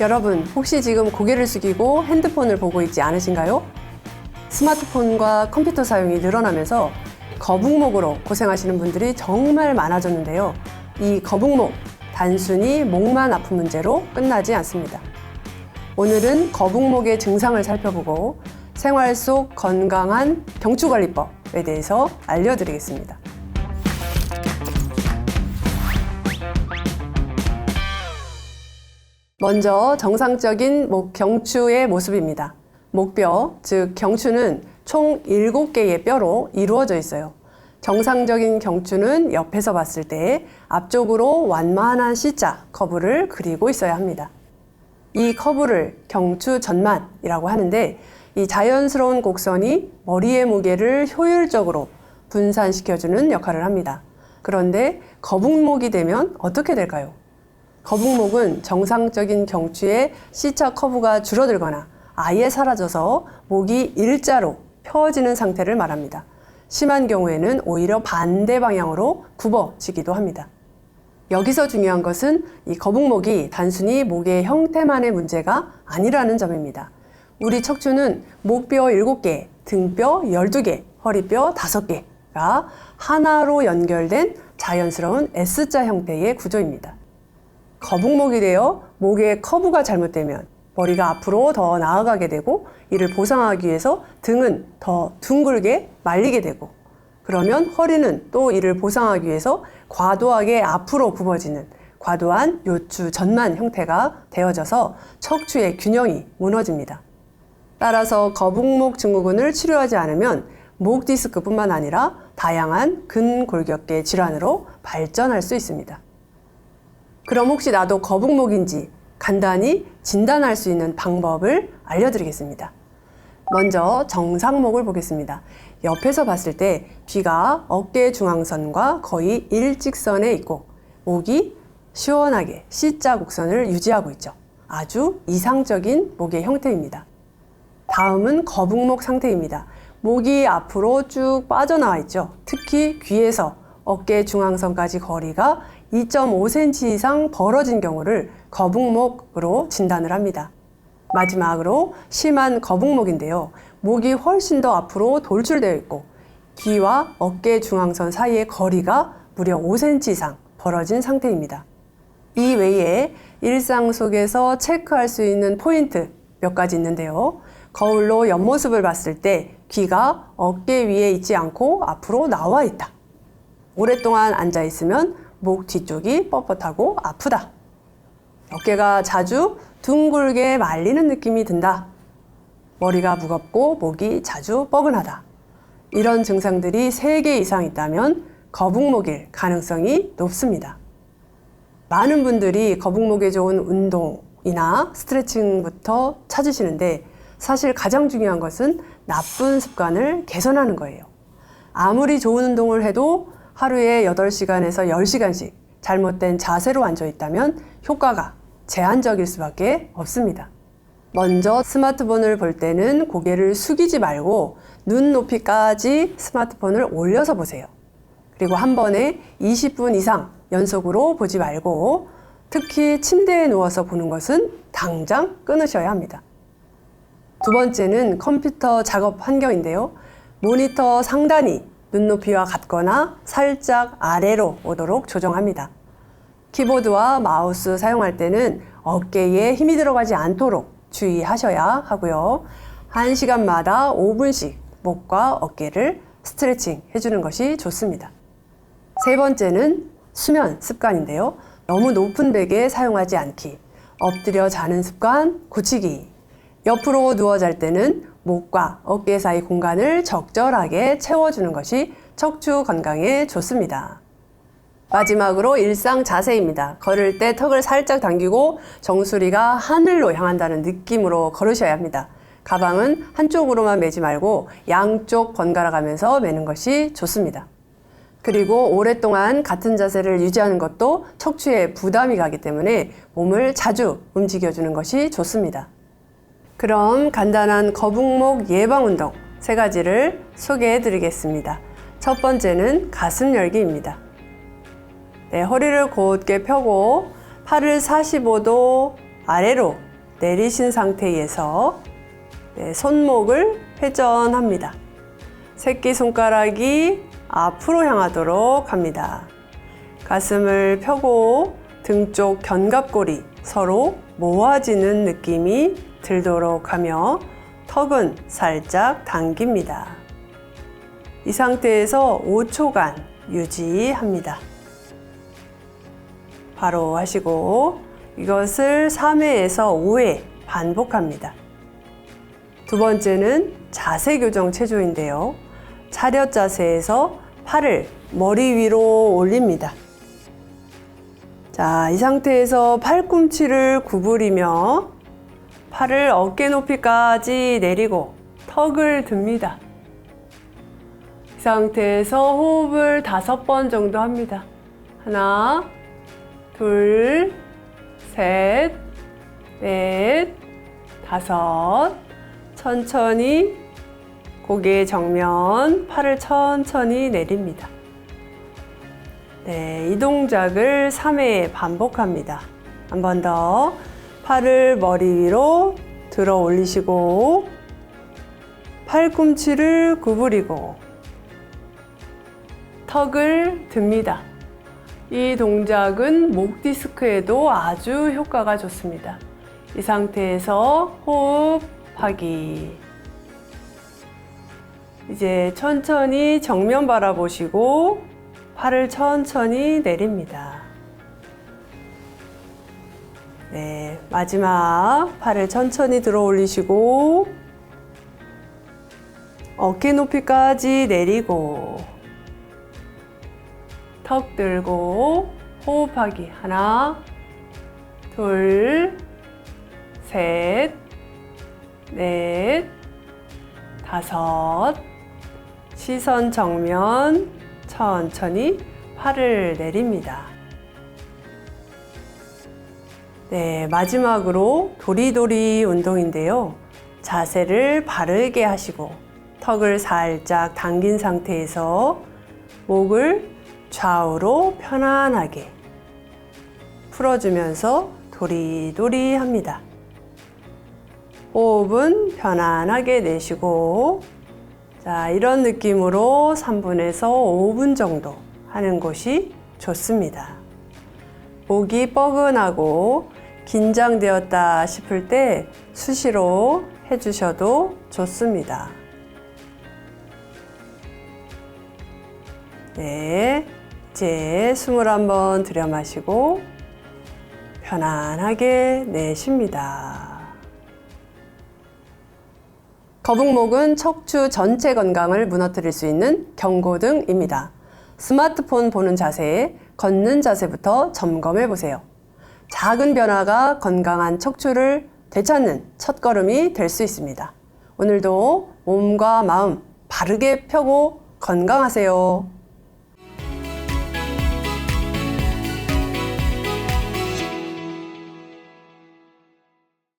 여러분, 혹시 지금 고개를 숙이고 핸드폰을 보고 있지 않으신가요? 스마트폰과 컴퓨터 사용이 늘어나면서 거북목으로 고생하시는 분들이 정말 많아졌는데요. 이 거북목, 단순히 목만 아픈 문제로 끝나지 않습니다. 오늘은 거북목의 증상을 살펴보고 생활 속 건강한 경추관리법에 대해서 알려드리겠습니다. 먼저 정상적인 목 경추의 모습입니다. 목뼈, 즉 경추는 총 7개의 뼈로 이루어져 있어요. 정상적인 경추는 옆에서 봤을 때 앞쪽으로 완만한 C자 커브를 그리고 있어야 합니다. 이 커브를 경추 전만이라고 하는데 이 자연스러운 곡선이 머리의 무게를 효율적으로 분산시켜주는 역할을 합니다. 그런데 거북목이 되면 어떻게 될까요? 거북목은 정상적인 경추의 C자 커브가 줄어들거나 아예 사라져서 목이 일자로 펴지는 상태를 말합니다. 심한 경우에는 오히려 반대 방향으로 굽어지기도 합니다. 여기서 중요한 것은 이 거북목이 단순히 목의 형태만의 문제가 아니라는 점입니다. 우리 척추는 목뼈 7개, 등뼈 12개, 허리뼈 5개가 하나로 연결된 자연스러운 S자 형태의 구조입니다. 거북목이 되어 목의 커브가 잘못되면 머리가 앞으로 더 나아가게 되고 이를 보상하기 위해서 등은 더 둥글게 말리게 되고 그러면 허리는 또 이를 보상하기 위해서 과도하게 앞으로 굽어지는 과도한 요추 전만 형태가 되어져서 척추의 균형이 무너집니다. 따라서 거북목 증후군을 치료하지 않으면 목 디스크뿐만 아니라 다양한 근골격계 질환으로 발전할 수 있습니다. 그럼 혹시 나도 거북목인지 간단히 진단할 수 있는 방법을 알려드리겠습니다. 먼저 정상목을 보겠습니다. 옆에서 봤을 때 귀가 어깨 중앙선과 거의 일직선에 있고 목이 시원하게 C자 곡선을 유지하고 있죠. 아주 이상적인 목의 형태입니다. 다음은 거북목 상태입니다. 목이 앞으로 쭉 빠져나와 있죠. 특히 귀에서 어깨 중앙선까지 거리가 2.5cm 이상 벌어진 경우를 거북목으로 진단을 합니다. 마지막으로 심한 거북목인데요. 목이 훨씬 더 앞으로 돌출되어 있고 귀와 어깨 중앙선 사이의 거리가 무려 5cm 이상 벌어진 상태입니다. 이 외에 일상 속에서 체크할 수 있는 포인트 몇 가지 있는데요. 거울로 옆모습을 봤을 때 귀가 어깨 위에 있지 않고 앞으로 나와 있다. 오랫동안 앉아 있으면 목 뒤쪽이 뻣뻣하고 아프다. 어깨가 자주 둥글게 말리는 느낌이 든다. 머리가 무겁고 목이 자주 뻐근하다. 이런 증상들이 3개 이상 있다면 거북목일 가능성이 높습니다. 많은 분들이 거북목에 좋은 운동이나 스트레칭부터 찾으시는데 사실 가장 중요한 것은 나쁜 습관을 개선하는 거예요. 아무리 좋은 운동을 해도 하루에 8시간에서 10시간씩 잘못된 자세로 앉아 있다면 효과가 제한적일 수밖에 없습니다. 먼저 스마트폰을 볼 때는 고개를 숙이지 말고 눈 높이까지 스마트폰을 올려서 보세요. 그리고 한 번에 20분 이상 연속으로 보지 말고 특히 침대에 누워서 보는 것은 당장 끊으셔야 합니다. 두 번째는 컴퓨터 작업 환경인데요. 모니터 상단이 눈높이와 같거나 살짝 아래로 오도록 조정합니다. 키보드와 마우스 사용할 때는 어깨에 힘이 들어가지 않도록 주의하셔야 하고요. 1시간마다 5분씩 목과 어깨를 스트레칭 해주는 것이 좋습니다. 세 번째는 수면 습관인데요. 너무 높은 베개 사용하지 않기, 엎드려 자는 습관 고치기, 옆으로 누워 잘 때는 목과 어깨 사이 공간을 적절하게 채워주는 것이 척추 건강에 좋습니다. 마지막으로 일상 자세입니다. 걸을 때 턱을 살짝 당기고 정수리가 하늘로 향한다는 느낌으로 걸으셔야 합니다. 가방은 한쪽으로만 매지 말고 양쪽 번갈아 가면서 매는 것이 좋습니다. 그리고 오랫동안 같은 자세를 유지하는 것도 척추에 부담이 가기 때문에 몸을 자주 움직여주는 것이 좋습니다. 그럼 간단한 거북목 예방 운동 세 가지를 소개해 드리겠습니다. 첫 번째는 가슴 열기입니다. 네, 허리를 곧게 펴고 팔을 45도 아래로 내리신 상태에서 네, 손목을 회전합니다. 새끼 손가락이 앞으로 향하도록 합니다. 가슴을 펴고 등 쪽 견갑골이 서로 모아지는 느낌이 들도록 하며 턱은 살짝 당깁니다. 이 상태에서 5초간 유지합니다. 바로 하시고 이것을 3회에서 5회 반복합니다. 두 번째는 자세 교정 체조인데요. 차렷 자세에서 팔을 머리 위로 올립니다. 자, 이 상태에서 팔꿈치를 구부리며 팔을 어깨 높이까지 내리고 턱을 듭니다. 이 상태에서 호흡을 다섯 번 정도 합니다. 하나, 둘, 셋, 넷, 다섯. 천천히 고개 정면, 팔을 천천히 내립니다. 네, 이 동작을 3회 반복합니다. 한 번 더. 팔을 머리 위로 들어 올리시고, 팔꿈치를 구부리고, 턱을 듭니다. 이 동작은 목 디스크에도 아주 효과가 좋습니다. 이 상태에서 호흡하기. 이제 천천히 정면 바라보시고 팔을 천천히 내립니다. 네, 마지막 팔을 천천히 들어 올리시고 어깨 높이까지 내리고 턱 들고 호흡하기 하나 둘셋넷 다섯 시선 정면 천천히 팔을 내립니다. 네, 마지막으로 도리도리 운동인데요. 자세를 바르게 하시고 턱을 살짝 당긴 상태에서 목을 좌우로 편안하게 풀어주면서 도리도리 합니다. 호흡은 편안하게 내쉬고 자, 이런 느낌으로 3분에서 5분 정도 하는 것이 좋습니다. 목이 뻐근하고 긴장되었다 싶을 때 수시로 해주셔도 좋습니다. 네. 이제 숨을 한번 들여 마시고 편안하게 내쉽니다. 거북목은 척추 전체 건강을 무너뜨릴 수 있는 경고등입니다. 스마트폰 보는 자세, 걷는 자세부터 점검해 보세요. 작은 변화가 건강한 척추를 되찾는 첫걸음이 될 수 있습니다. 오늘도 몸과 마음 바르게 펴고 건강하세요.